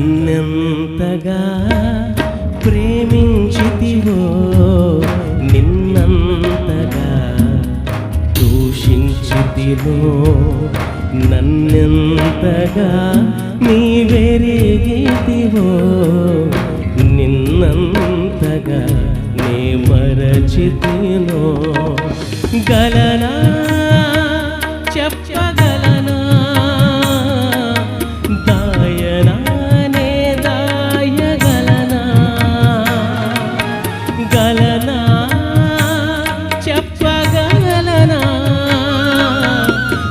నన్నెంతగా ప్రేమించితివో నిన్నంతగా దూషించితివో నన్నెంతగా నీవెరిగితివో నిన్నంతగా నే మరచితినో గలనా